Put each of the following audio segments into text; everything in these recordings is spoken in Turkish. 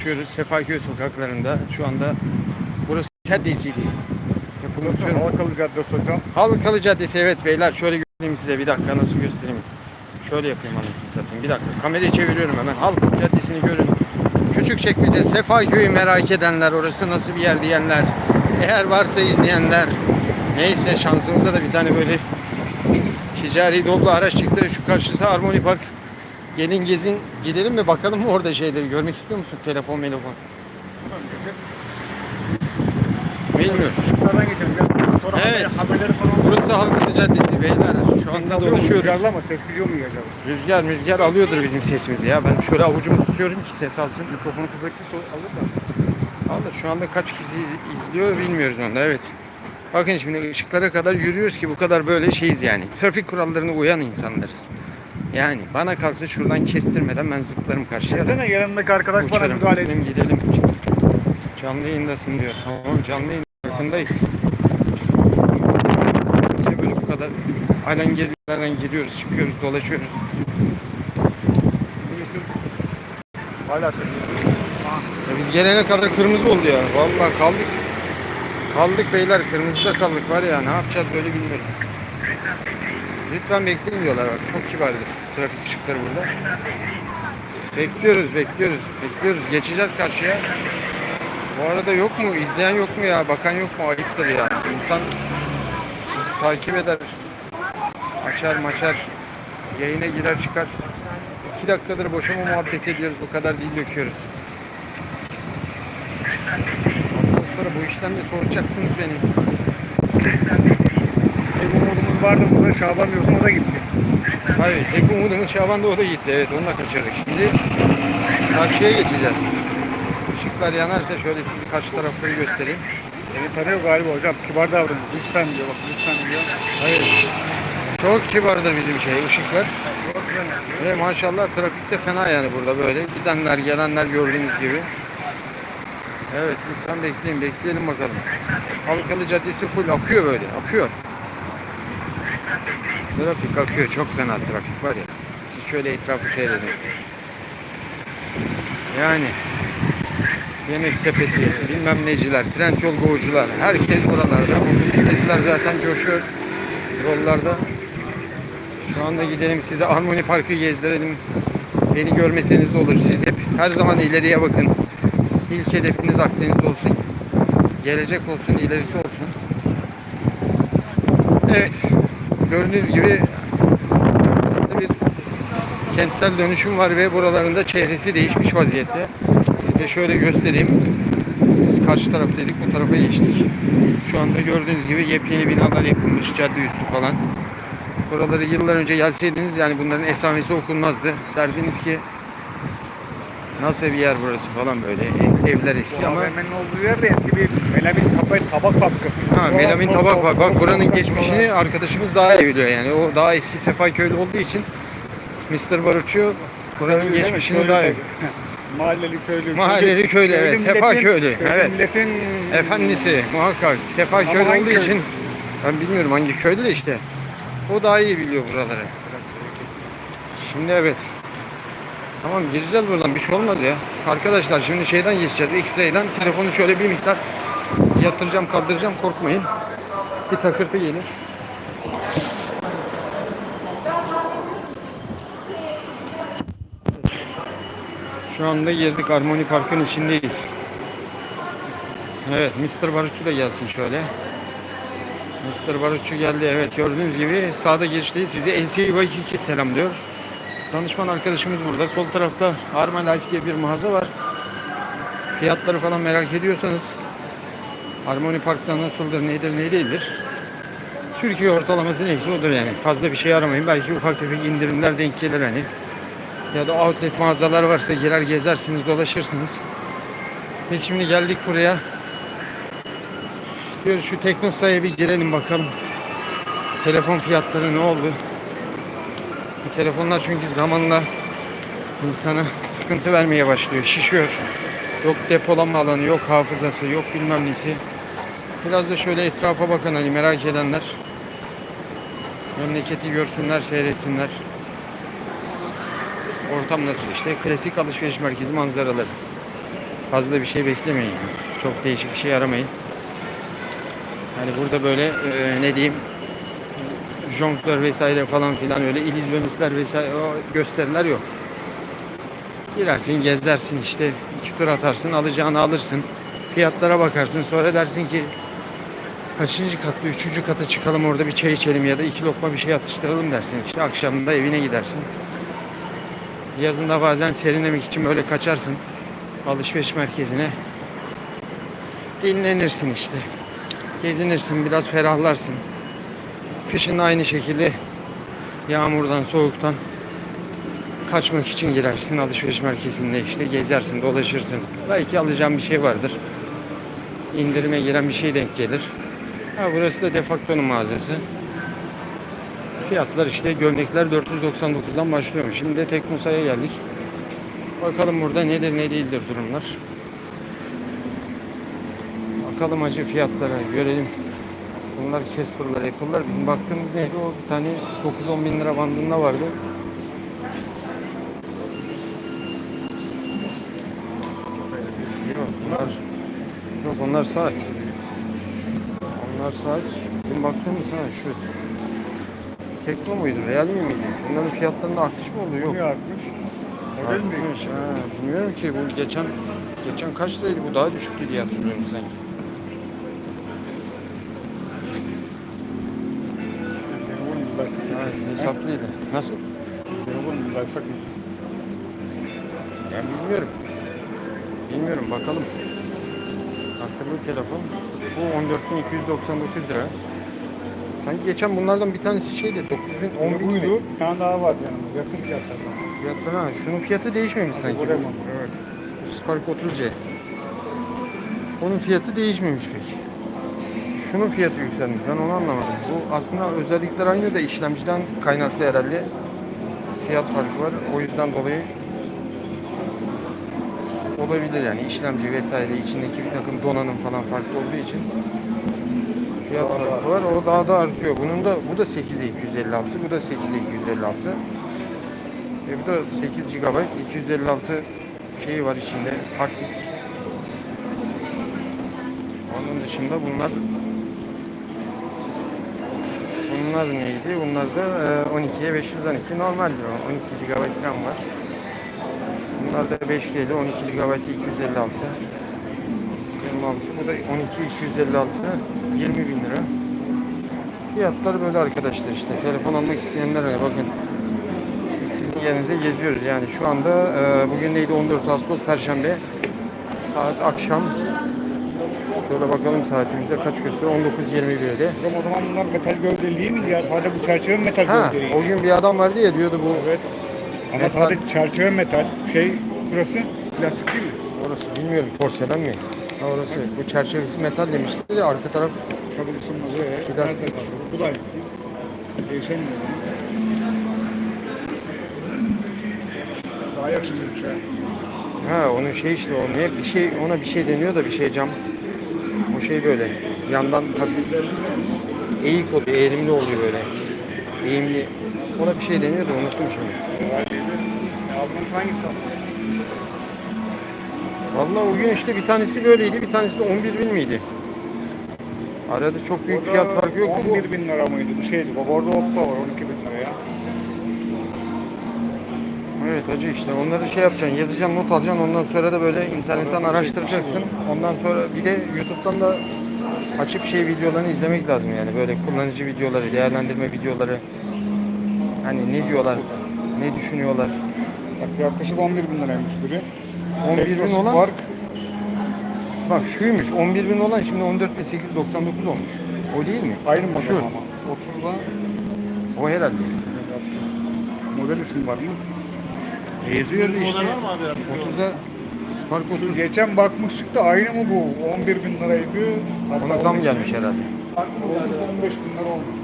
Dolaşıyoruz Sefaköy sokaklarında. Şu anda burası Caddesi'ydi. Burası Halkalı Caddesi hocam. Halkalı Caddesi evet beyler şöyle göstereyim size bir dakika nasıl göstereyim. Şöyle yapayım anasını satayım bir dakika kamerayı çeviriyorum hemen Halkalı Caddesi'ni görün. Küçükçekmece Sefaköy'ü merak edenler orası nasıl bir yer diyenler eğer varsa izleyenler neyse şansımıza da bir tane böyle ticari dolu araç çıktı şu karşısı Harmony Park gelin gezin gidelim mi bakalım mı orada şeyleri görmek istiyor musun telefon telefon bilmiyorum Şuradan geçelim. gel. Sonra Evet. haber- haberleri falan. burası Halkalı Caddesi beyler şu anda dolaşıyoruz Rüzgarlı ama ses gidiyor mu acaba? Rüzgar rüzgar alıyordur bizim sesimizi ya. Ben şöyle avucumu tutuyorum ki ses alsın. Mikrofonu kızaklı alır da. Alır. Şu anda kaç kişi izliyor bilmiyoruz onda evet. Bakın şimdi ışıklara kadar yürüyoruz ki bu kadar böyle şeyiz yani. Trafik kurallarına uyan insanlarız. Yani bana kalsa şuradan kestirmeden ben zıplarım karşıya. Desene yanımdaki arkadaş bana uçarım. müdahale ediyor. Gidelim. Canlı yayındasın diyor. Tamam canlı yayın farkındayız. Böyle bu kadar alengirlerden giriyoruz, çıkıyoruz, dolaşıyoruz. Hala. Ya biz gelene kadar kırmızı oldu ya. Vallahi kaldık. Kaldık beyler kırmızıda kaldık var ya ne yapacağız böyle bilmiyorum. Lütfen bekleyin diyorlar bak çok kibardır trafik ışıkları burada. Bekliyoruz bekliyoruz bekliyoruz geçeceğiz karşıya. Bu arada yok mu izleyen yok mu ya bakan yok mu ayıptır ya. İnsan takip eder. Açar maçar yayına girer çıkar. İki dakikadır boşama muhabbet ediyoruz o kadar dil döküyoruz. Ondan sonra bu işten de soğutacaksınız beni. Tek umudumuz vardı burada Şaban diyorsun o da gitti. Hayır, tek umudumuz Şaban da o da gitti. Evet, onu da kaçırdık. Şimdi karşıya geçeceğiz. Işıklar yanarsa şöyle sizi karşı tarafları göstereyim. Beni tanıyor galiba hocam. Kibar davranıyor. Lütfen diyor bak lütfen diyor. Hayır. Çok kibardır bizim şey, ışıklar. Ve maşallah trafik de fena yani burada böyle. Gidenler, gelenler gördüğünüz gibi. Evet, lütfen bekleyin, bekleyelim bakalım. Halkalı Caddesi full akıyor böyle, akıyor. Trafik akıyor, çok fena trafik var ya. Siz şöyle etrafı seyredin. Yani yemek sepeti, bilmem neciler, Trendyol goğucular, herkes buralarda. Motosikletler zaten coşuyor yollarda. Şu anda gidelim size Harmony Park'ı gezdirelim. Beni görmeseniz de olur. Siz hep her zaman ileriye bakın. İlk hedefiniz Akdeniz olsun. Gelecek olsun, ilerisi olsun. Evet. Gördüğünüz gibi bir kentsel dönüşüm var ve buralarında çehresi değişmiş vaziyette. Size şöyle göstereyim. Biz karşı taraftaydık, bu tarafa geçtik. Şu anda gördüğünüz gibi yepyeni binalar yapılmış, cadde üstü falan. Buraları yıllar önce gelseydiniz yani bunların esamesi okunmazdı. Derdiniz ki nasıl bir yer burası falan böyle. Es- Evler eski ama AVM'nin olduğu yerde eski bir melamin tabak, tabak fabrikası. ha, Oralar melamin tabak var. Bak buranın geçmişini çok arkadaşımız daha iyi biliyor yani. O daha eski Sefaköylü olduğu için Mr. Barutçu buranın geçmişini Köylü daha iyi. Mahalleli köylü. Mahalleli köylü, evet. milletin- Sefa köylü, köylü evet. Milletin Efendisi muhakkak Sefaköylü Ama hangi olduğu için ben bilmiyorum hangi köylü de işte. O daha iyi biliyor buraları. Şimdi evet. Tamam gireceğiz buradan bir şey olmaz ya. Arkadaşlar şimdi şeyden geçeceğiz. X-ray'den telefonu şöyle bir miktar yatıracağım kaldıracağım korkmayın. Bir takırtı gelir. Şu anda girdik Harmony Park'ın içindeyiz. Evet Mr. Barutçu da gelsin şöyle. Mr. Barutçu geldi evet gördüğünüz gibi sağda girişteyiz. Sizi NCAA 2 selamlıyor. Danışman arkadaşımız burada. Sol tarafta Life diye bir mağaza var. Fiyatları falan merak ediyorsanız Harmony Park'ta nasıldır, nedir, ne değildir. Türkiye ortalaması neyse odur yani. Fazla bir şey aramayın. Belki ufak tefek indirimler denk gelir hani. Ya da outlet mağazalar varsa girer gezersiniz, dolaşırsınız. Biz şimdi geldik buraya. Diyoruz şu Teknosa'ya bir girelim bakalım. Telefon fiyatları ne oldu? Telefonlar çünkü zamanla insana sıkıntı vermeye başlıyor. Şişiyor. Yok depolama alanı, yok hafızası, yok bilmem nesi. Biraz da şöyle etrafa bakın hani merak edenler. Memleketi görsünler, seyretsinler. Ortam nasıl işte? Klasik alışveriş merkezi manzaraları. Fazla bir şey beklemeyin. yani. Çok değişik bir şey aramayın. Hani burada böyle e, ne diyeyim jonglör vesaire falan filan öyle illüzyonistler vesaire o gösteriler yok. Girersin gezersin işte iki tur atarsın alacağını alırsın. Fiyatlara bakarsın sonra dersin ki kaçıncı katlı üçüncü kata çıkalım orada bir çay içelim ya da iki lokma bir şey atıştıralım dersin. İşte akşamında evine gidersin. Yazında bazen serinlemek için böyle kaçarsın alışveriş merkezine. Dinlenirsin işte. Gezinirsin biraz ferahlarsın. Kışın aynı şekilde yağmurdan soğuktan kaçmak için girersin alışveriş merkezinde işte gezersin dolaşırsın. Belki alacağın bir şey vardır. İndirime giren bir şey denk gelir. Ha burası da defaktonun mağazası. Fiyatlar işte gömlekler 499'dan başlıyormuş. Şimdi de Teknosa'ya geldik. Bakalım burada nedir ne değildir durumlar. Bakalım acı fiyatlara görelim. Bunlar Casper'lar, Apple'lar. Bizim baktığımız neydi o? Bir tane 9-10 bin lira bandında vardı. Yok bunlar, yok onlar saat. Onlar saat. Bizim baktığımız ha şu. Tekno muydu? Real mi miydi? Bunların fiyatlarında artış mı oldu? Yok. Artmış? Model mi? Artmış, ha, bilmiyorum ki bu geçen geçen kaç liraydı bu daha düşüktü diye hatırlıyorum sanki. Hesaplıydı. Nasıl? Zenobon bulaşsak. Ben bilmiyorum. Bilmiyorum bakalım. Akıllı telefon. Bu 14.299 lira. Sanki geçen bunlardan bir tanesi şeydi 9000 10 bin buydu. mi? Bir tane daha var yanımda. Yakın fiyatlardan. Fiyatları ha. Şunun fiyatı değişmemiş sanki. Bu Lemon. Evet. Spark 30C. Onun fiyatı değişmemiş pek. Şunun fiyatı yükselmiş. Ben onu anlamadım. Bu aslında özellikler aynı da işlemciden kaynaklı herhalde. Fiyat farkı var. O yüzden dolayı olabilir yani işlemci vesaire içindeki bir takım donanım falan farklı olduğu için fiyat farkı var. O daha da artıyor. Bunun da bu da 8256, bu da 8256. E bu da 8 GB 256 şeyi var içinde hard disk. Onun dışında bunlar bunlar neydi? Bunlar da e, 12'ye 512 normaldir o. 12 GB RAM var. Bunlar da 5G'li 12 GB 256. 26. Bu da 12 256 20 bin lira. Fiyatlar böyle arkadaşlar işte. Telefon almak isteyenler bakın sizin yerinize geziyoruz yani şu anda e, bugün neydi 14 Ağustos Perşembe saat akşam şöyle bakalım saatimize kaç gösteriyor 19.21'de Hocam o zaman bunlar metal gövdeli değil mi ya? Sadece bu çerçeve metal ha gövdeli. o gün bir adam vardı ya diyordu bu Evet. Ama Metal. sadece çerçeve metal. Şey burası plastik değil mi? orası bilmiyorum porselen mi ha, orası bu çerçevesi metal demişti de arka taraf Çabuk ısınmaz. Ee, Plastik. nerede? Bu da aynısı. Değişemiyor. Daha yakışıklıymış ha. ha onun şey işte o ne bir şey ona bir şey deniyor da bir şey cam o şey böyle yandan hafif eğik oluyor eğimli oluyor böyle eğimli ona bir şey deniyor da unuttum şimdi Aldığınız hangisi? O gün işte bir tanesi böyleydi, bir tanesi de 11 bin miydi? Arada çok büyük fiyat farkı yok. Bu 11 bin lira mıydı? Bu şeydi. Bak orada Oppo var 12 bin liraya. Evet hacı işte onları şey yapacaksın, yazacaksın, not alacaksın. Ondan sonra da böyle internetten araştıracaksın. Ondan sonra bir de YouTube'dan da açıp şey videolarını izlemek lazım yani. Böyle kullanıcı videoları, değerlendirme videoları. Hani ne diyorlar, ne düşünüyorlar. Bak yaklaşık 11 bin liraymış biri. 11 bin olan- Spark Bak şuymuş, 11 bin olan şimdi 14.899 olmuş. O değil mi? aynı model Şu. ama. 30'da O herhalde. model ismi var mı? Yazıyordu işte. 30'a Spark 30. Geçen bakmıştık da aynı mı bu? 11 bin liraydı. Hatta Ona zam 13 gelmiş herhalde. Farklı oldu, 15 bin lira olmuş.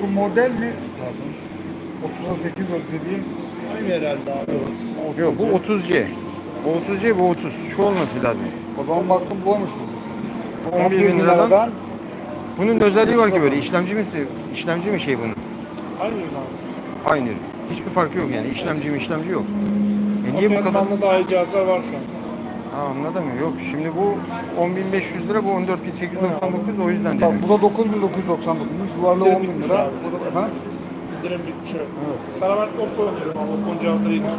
Şu model mi? Pardon. 30'a 8 o dediğin. Aynı herhalde abi. Yok bu 30C. Bu 30C bu 30. Şu olması lazım. O zaman baktım bu olmuş bizim. 11 bin liradan. Bunun özelliği var ki böyle işlemci mi işlemci mi şey bunun? Aynı abi. Aynı. Hiçbir farkı yok yani. İşlemci mi işlemci yok. E niye bu kadar? daha iyi cihazlar var şu an. Ha, anladın mı? Yok şimdi bu 10.500 lira bu 14.899 o yüzden Bak dedim. bu da 9999'muş. Yuvarlı 10 bin lira. Bu da efendim. İndirim bitmiş yok. Sana ben Oppo öneriyorum ama Oppo'nun cihazları iyidir.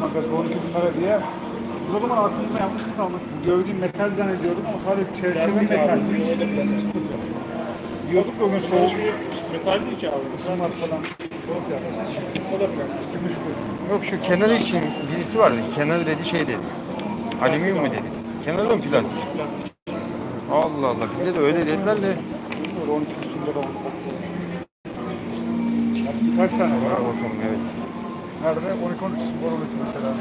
Makası 12 bin lira diye. O zaman aklımda yanlış mı kalmış? Bu gördüğüm metal zannediyordum ama sadece çerçeve metal. abi. Diyorduk o gün soğuk metal değil ki abi. ısınmaz falan. Yok şu kenarı için birisi vardı. Kenarı dedi şey dedi. Alüminyum mu dedi. Kenarı da mı plastik? Plastik. Allah Allah bize de öyle dediler de. Bilmiyorum 12 küsur lira oldu. Birkaç tane var bakalım evet. Nerede? 12 13 var 12 mesela.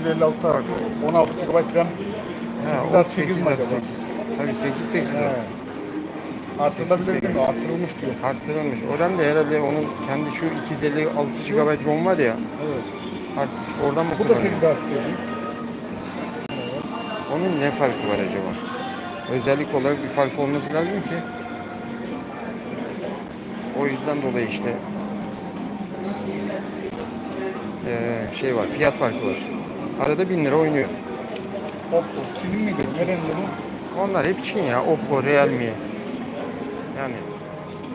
256 var. 16 GB RAM. Ha, 8 o artı 8 mi 8 artı acaba? 8. Tabii 8 8 Değil mi? Artırılmış diyor. Arttırılmış. Oradan da herhalde onun kendi şu 256 GB ROM var ya. Evet. Artık oradan mı Bu da kullanıyor? 8 artı 8. Onun ne farkı var acaba? Özellik olarak bir farkı olması lazım ki. O yüzden dolayı işte eee, şey var, fiyat farkı var. Arada 1000 lira oynuyor. Oppo. Çin'in miydi? Nerenin bu? Onlar hep Çin ya. Oppo, Realme. Yani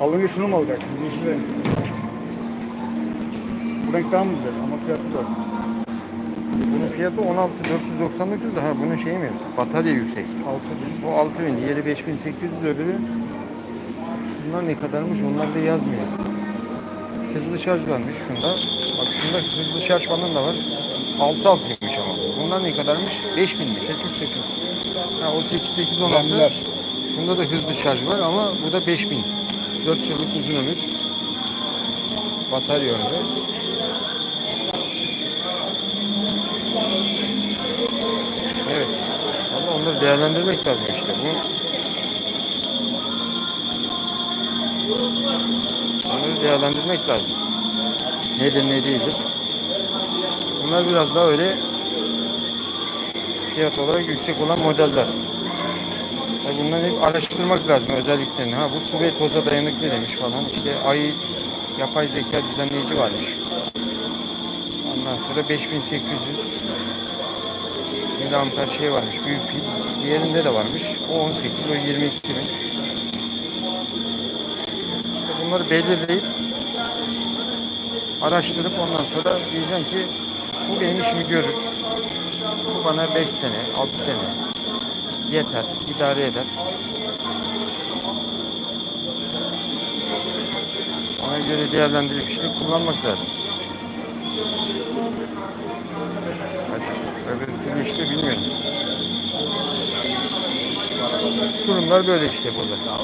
Alınca şunu mu alacak? Yeşil renk. Bu renk daha mı güzel ama fiyatı da. bunun fiyatı 16.499 da ha bunun şeyi mi? Batarya yüksek. 6 bin. Bu 6000, diğeri 5800 öbürü. Şunlar ne kadarmış onlar da yazmıyor. Hızlı şarj varmış şunda. Bak şunda hızlı şarj falan da var. 6 altıymış ama. Bunlar ne kadarmış? 5000 mi? 8 8. Ha, o 8 8 16. RAM'ler. Bunda da hızlı şarj var ama bu da 5000. 4 yıllık uzun ömür. Batarya ömrü. Evet. Ama onları değerlendirmek lazım işte. Bu Onları değerlendirmek lazım. Nedir ne değildir. Bunlar biraz daha öyle fiyat olarak yüksek olan modeller. Bunları hep araştırmak lazım özelliklerini. Ha bu su ve toza dayanıklı demiş falan. İşte ay yapay zeka düzenleyici varmış. Ondan sonra 5800 miliamper şey varmış. Büyük pil. Diğerinde de varmış. O 18, o 22 bin. İşte bunları belirleyip araştırıp ondan sonra diyeceksin ki bu benim işimi görür. Bu bana 5 sene, 6 sene yeter, idare eder. Ona göre değerlendirip işte kullanmak lazım. Öbür türlü işte bilmiyorum. Durumlar böyle işte burada.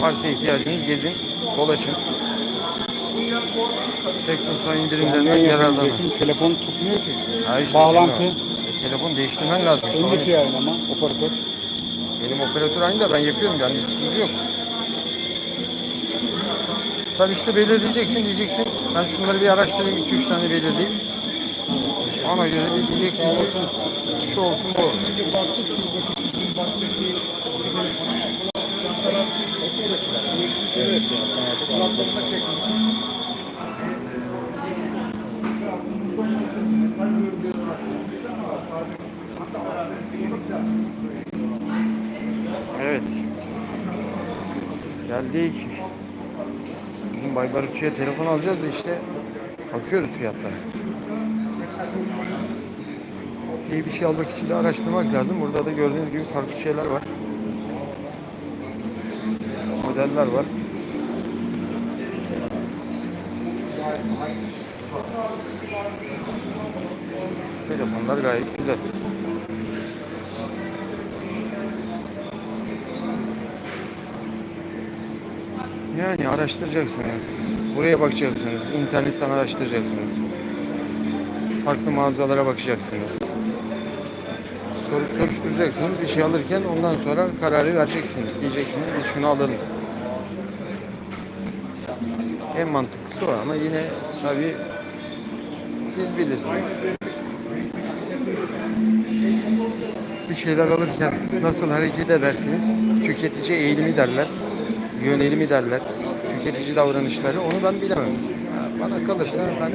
Varsa ihtiyacınız gezin, dolaşın. Teknosa indirimlerinden yararlanın. Telefon tutmuyor ki. Ha işte Bağlantı. Telefon değiştirmen lazım. Senin de şey aynı ama operatör. Benim operatör aynı da ben yapıyorum yani bir sıkıntı yok. Sen işte belirleyeceksin diyeceksin. Ben şunları bir araştırayım 2-3 tane belirleyeyim. Ona göre diyeceksin ki şu olsun bu olsun. Evet. Geldik. Bizim Baybarutçu'ya telefon alacağız da işte bakıyoruz fiyatlara. İyi bir şey almak için de araştırmak lazım. Burada da gördüğünüz gibi farklı şeyler var. Modeller var. Telefonlar gayet güzel. Yani araştıracaksınız. Buraya bakacaksınız. internetten araştıracaksınız. Farklı mağazalara bakacaksınız. Sorup soruşturacaksınız. Bir şey alırken ondan sonra kararı vereceksiniz. Diyeceksiniz biz şunu alalım. En mantıklısı o ama yine tabii siz bilirsiniz. Bir şeyler alırken nasıl hareket edersiniz? Tüketici eğilimi derler yönelimi derler, tüketici davranışları onu ben bilemem. Bana kalırsa ben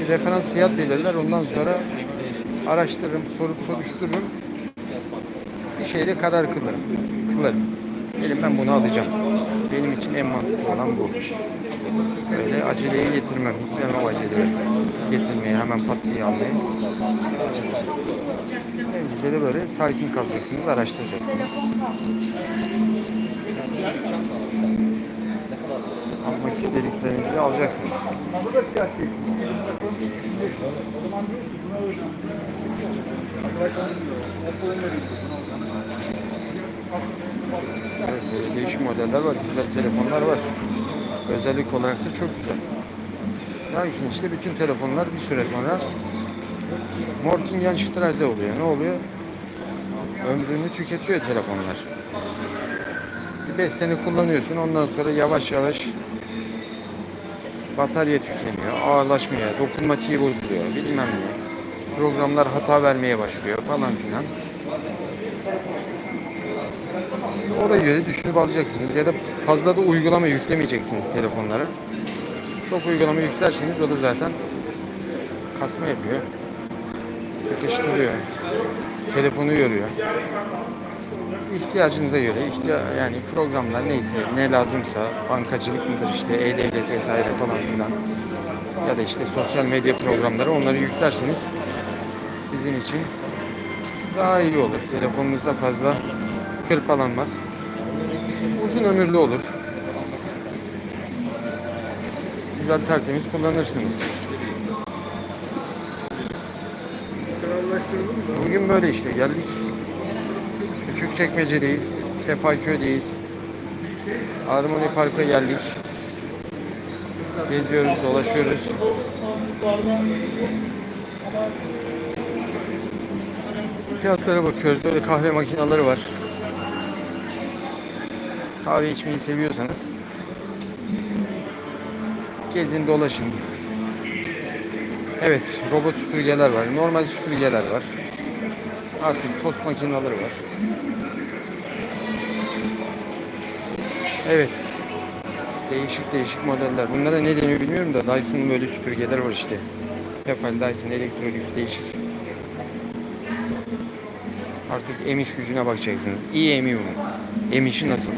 Bir referans fiyat belirler. Ondan sonra araştırırım, sorup soruştururum. Bir şeyde karar kılarım. Kılarım. Dedim ben bunu alacağım. Benim için en mantıklı olan bu. Böyle aceleye getirmem. Hiç sevmem aceleye getirmeyi. Hemen pat diye almayı. En güzeli böyle sakin kalacaksınız, araştıracaksınız. Almak istediklerinizi de alacaksınız. Bu da fiyat değil. O zaman diyor ki buna öyle. Arkadaşlar Apple'ın vereyim. Evet, böyle değişik modeller var, güzel telefonlar var. Özellik olarak da çok güzel. Lakin işte bütün telefonlar bir süre sonra Mortingen oluyor. Ne oluyor? Ömrünü tüketiyor telefonlar. Bir 5 sene kullanıyorsun ondan sonra yavaş yavaş batarya tükeniyor, ağırlaşmaya, dokunmatiği bozuluyor, bilmem ne. Programlar hata vermeye başlıyor falan filan. O da göre düşünüp alacaksınız ya da fazla da uygulama yüklemeyeceksiniz telefonlara. Çok uygulama yüklerseniz o da zaten kasma yapıyor. Sıkıştırıyor. Telefonu yoruyor. İhtiyacınıza göre ihtiya yani programlar neyse ne lazımsa bankacılık mıdır işte e-devlet vesaire falan filan ya da işte sosyal medya programları onları yüklerseniz sizin için daha iyi olur. Telefonunuzda fazla kırpalanmaz. Uzun ömürlü olur. Güzel tertemiz kullanırsınız. Bugün böyle işte geldik. Küçükçekmece'deyiz. Sefaköy'deyiz. Armoni Park'a geldik. Geziyoruz, dolaşıyoruz. Fiyatlara bakıyoruz. Böyle kahve makineleri var. Kahve içmeyi seviyorsanız gezin dolaşın. Evet, robot süpürgeler var. Normal süpürgeler var. Artık tost makineleri var. Evet. Değişik değişik modeller. Bunlara ne deniyor bilmiyorum da Dyson'ın böyle süpürgeler var işte. Tefal, Dyson, Electrolux değişik. Artık emiş gücüne bakacaksınız. İyi emiyor mu? Emişi nasıl?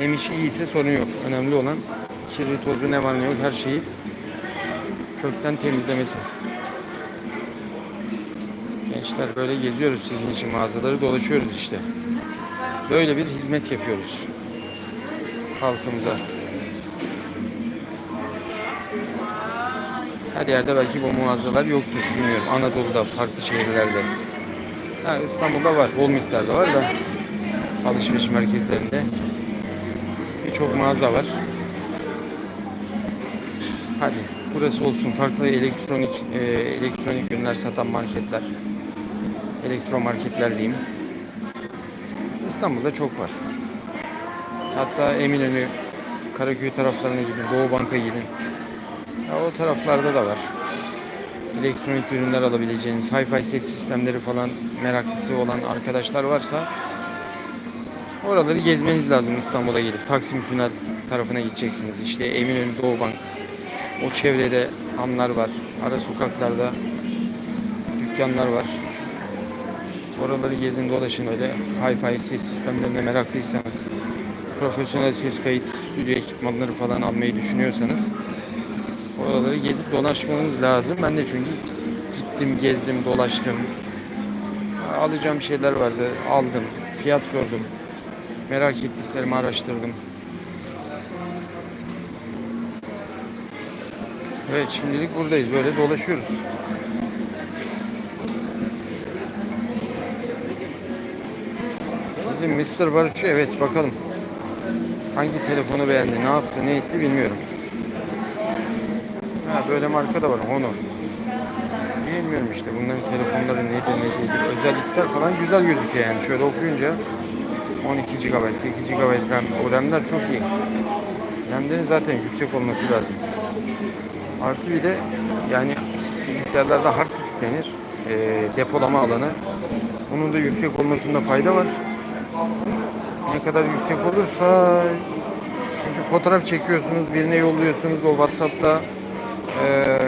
Emişi iyiyse sorun yok. Önemli olan kirli tozu ne var ne yok her şeyi kökten temizlemesi. Gençler böyle geziyoruz sizin için mağazaları dolaşıyoruz işte. Böyle bir hizmet yapıyoruz halkımıza. Her yerde belki bu mağazalar yoktur bilmiyorum. Anadolu'da, farklı şehirlerde. Ha, İstanbul'da var, bol miktarda var da alışveriş merkezlerinde birçok mağaza var. Hadi burası olsun farklı elektronik e, elektronik ürünler satan marketler. Elektro marketler diyeyim. İstanbul'da çok var. Hatta Eminönü, Karaköy taraflarına gidin, Doğu Bank'a gidin. Ya o taraflarda da var. Elektronik ürünler alabileceğiniz, hi-fi ses sistemleri falan meraklısı olan arkadaşlar varsa oraları gezmeniz lazım İstanbul'a gelip. Taksim Tünel tarafına gideceksiniz. İşte Eminönü, Doğu Bank. O çevrede hanlar var. Ara sokaklarda dükkanlar var. Oraları gezin dolaşın öyle. Hi-fi ses sistemlerine meraklıysanız, profesyonel ses kayıt stüdyo ekipmanları falan almayı düşünüyorsanız oraları gezip dolaşmanız lazım. Ben de çünkü gittim, gezdim, dolaştım. Alacağım şeyler vardı, aldım. Fiyat sordum. Merak ettiklerimi araştırdım. Evet şimdilik buradayız. Böyle dolaşıyoruz. Bizim Mr. Barış'ı evet bakalım. Hangi telefonu beğendi, ne yaptı, ne etti bilmiyorum. Ha böyle marka da var Honor. Bilmiyorum işte bunların telefonları nedir ne değildir. Özellikler falan güzel gözüküyor yani. Şöyle okuyunca 12 GB, 8 GB RAM. O RAM'ler çok iyi. RAM'lerin zaten yüksek olması lazım. Artı bir de yani bilgisayarlarda hard disk denir. Ee, depolama alanı. Bunun da yüksek olmasında fayda var. Ne kadar yüksek olursa çünkü fotoğraf çekiyorsunuz, birine yolluyorsunuz o WhatsApp'ta ee,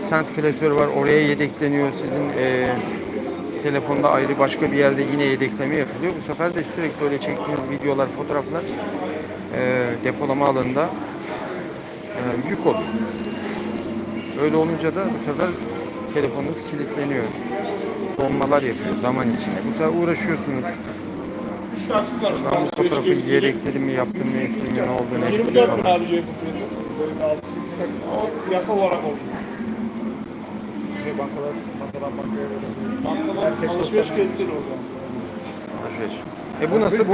sent klasörü var. Oraya yedekleniyor. Sizin e, telefonda ayrı başka bir yerde yine yedekleme yapılıyor. Bu sefer de sürekli böyle çektiğiniz videolar, fotoğraflar e, depolama alanında e, yük oluyor. Öyle olunca da bu sefer telefonunuz kilitleniyor. Donmalar yapıyor zaman içinde. Bu sefer uğraşıyorsunuz. Üç taksi var. Ben bu fotoğrafı yedekledim mi, yaptım mı, ettim mi, ne oldu, ne çıktı 24 bin falan. abi cep fiyatı. Böyle 6 8 taksi. Ama yasal olarak oldu. Ne bankalar, bankadan bankaya böyle. Bankalar alışveriş kredisiyle oldu. Alışveriş. E bu nasıl? Bu,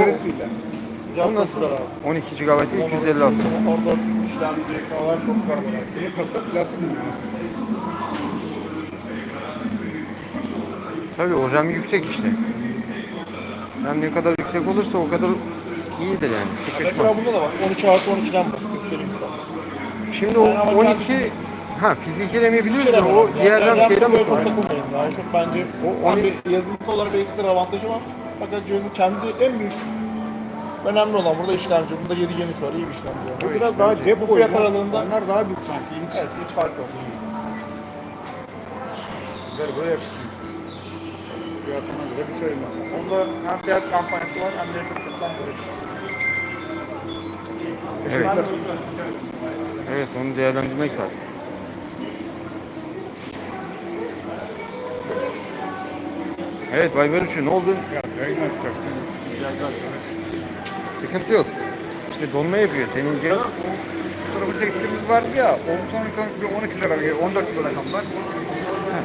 bu nasıl? 12 GB 256. Orada işlemci falan çok var. Kasa plastik? Tabii o RAM yüksek işte. RAM ne kadar yüksek olursa o kadar iyidir yani. Sıkışmaz. Mesela bunda da var. 13 artı 12'den bak. Göstereyim size. Şimdi o 12 ha fiziki RAM'i biliyoruz da o diğer RAM şeyden mi? Çok takılmayın. Yani çok bence O o, 12 bir yazılımsal olarak bir ekstra avantajı var. Fakat cihazın kendi en büyük önemli olan burada işlemci. Bunda 7 geniş var. iyi bir işlemci. var. Bu biraz daha cep Bu boyu. fiyat aralığında Onlar daha büyük sanki. Evet hiç fark yok. Güzel böyle yakışıklı. Fiyatına göre bir çayım var. Onda hem fiyat kampanyası var hem de fırsattan böyle. Evet. Evet onu değerlendirmek lazım. Evet Bay Barış'ı ne oldu? Ya yayın açacaktım. Sıkıntı yok. İşte donma yapıyor senin cihaz. Fotoğrafı çektiğimiz vardı ya, o son bir 12 lira, 14 lira rakamlar.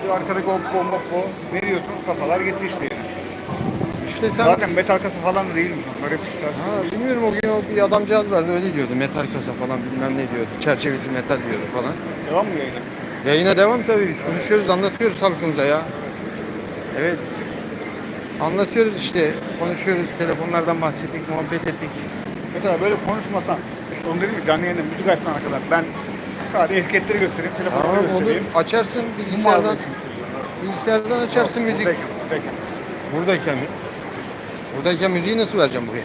Bir arkadaki o bomba po, ne diyorsunuz kafalar gitti işte yine. İşte sen Zaten metal kasa falan da değilmiş. Garip Ha, bilmiyorum o gün o bir adamcağız vardı öyle diyordu. Metal kasa falan bilmem ne diyordu. Çerçevesi metal diyordu falan. Devam mı yayına? Yayına devam tabii biz konuşuyoruz anlatıyoruz halkımıza ya. Evet. Anlatıyoruz işte. Konuşuyoruz. Telefonlardan bahsettik, muhabbet ettik. Mesela böyle konuşmasan, işte onu dedim canlı yayında müzik açsana kadar ben sadece etiketleri göstereyim, telefonumu Tamam onu göstereyim. açarsın bilgisayardan. Bilgisayardan açarsın müzik. Buradayken, buradayken. Buradayken mi? Buradayken müziği nasıl vereceğim buraya?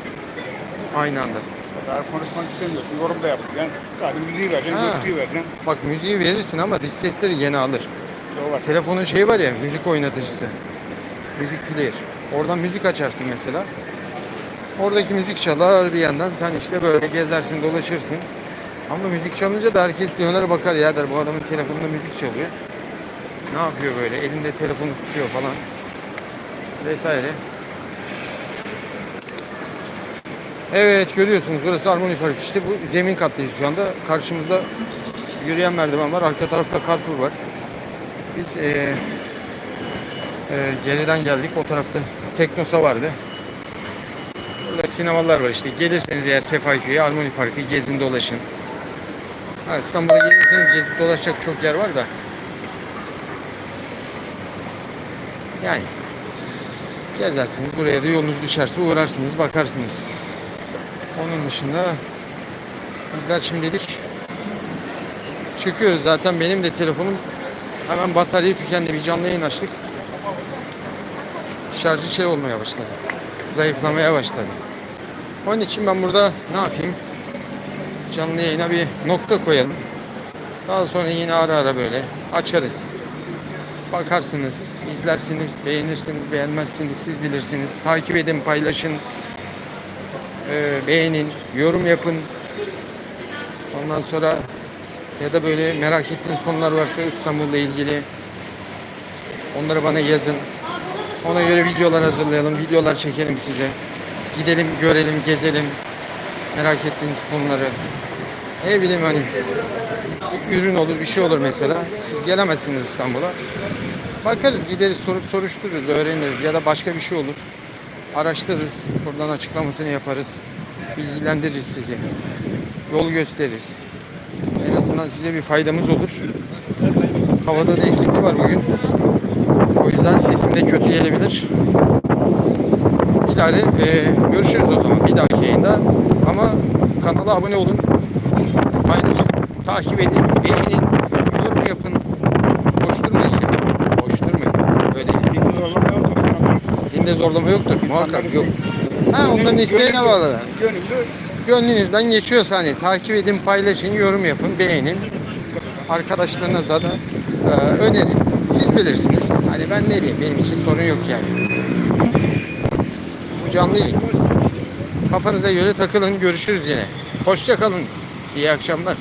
Aynı anda. Mesela konuşmak istemiyorsun, yorum da yapacaksın. Sadece müziği vereceksin, Ha. görüntüyü vereceksin. Bak müziği verirsin ama dış sesleri yine alır. O var. Telefonun şeyi var ya müzik oynatıcısı. Müzik player. Oradan müzik açarsın mesela. Oradaki müzik çalar bir yandan sen işte böyle gezersin dolaşırsın. Ama müzik çalınca da herkes döner bakar ya der bu adamın telefonunda müzik çalıyor. Ne yapıyor böyle elinde telefonu tutuyor falan. Vesaire. Evet görüyorsunuz burası Harmony Park işte bu zemin kattayız şu anda. Karşımızda yürüyen merdiven var. Arka tarafta Carrefour var. Biz eee eee, geriden geldik. O tarafta Teknosa vardı. Burada sinemalar var işte. Gelirseniz eğer Sefaköy'e Harmony Park'ı gezin dolaşın. Ha, İstanbul'a gelirseniz gezip dolaşacak çok yer var da. Yani gezersiniz. Buraya da yolunuz düşerse uğrarsınız, bakarsınız. Onun dışında bizler şimdilik çıkıyoruz. Zaten benim de telefonum hemen batarya tükendi. Bir canlı yayın açtık. Şarjı şey olmaya başladı. Zayıflamaya başladı. Onun için ben burada ne yapayım? Canlı yayına bir nokta koyalım. Daha sonra yine ara ara böyle açarız. Bakarsınız, izlersiniz, beğenirsiniz, beğenmezsiniz, siz bilirsiniz. Takip edin, paylaşın, ee, beğenin, yorum yapın. Ondan sonra ya da böyle merak ettiğiniz konular varsa İstanbul'la ilgili onları bana yazın. Ona göre videolar hazırlayalım, videolar çekelim size. Gidelim, görelim, gezelim. Merak ettiğiniz konuları. Ne bileyim hani ürün olur, bir şey olur mesela. Siz gelemezsiniz İstanbul'a. Bakarız, gideriz, sorup soruştururuz, öğreniriz ya da başka bir şey olur. Araştırırız, buradan açıklamasını yaparız. Bilgilendiririz sizi. Yol gösteririz. En azından size bir faydamız olur. Havada da esinti var bugün. O yüzden sesim de kötü gelebilir. İlale e, görüşürüz o zaman bir dahaki yayında. Ama kanala abone olun. Paylaşın, takip edin, beğenin, yorum yapın. Boş durmayın. Boş durmayın. Böyle Dini zorlama yok. insanlar dinde zorlama yoktur. Muhakkak yok. Ha onların isteğine bağlı. Gönlünüzden geçiyorsa hani takip edin, paylaşın, yorum yapın, beğenin. Arkadaşlarınıza da Ee, önerin. Siz bilirsiniz. Hani ben ne diyeyim benim için sorun yok yani. Bu canlı yayın. Kafanıza göre takılın görüşürüz yine. Hoşça kalın. İyi akşamlar.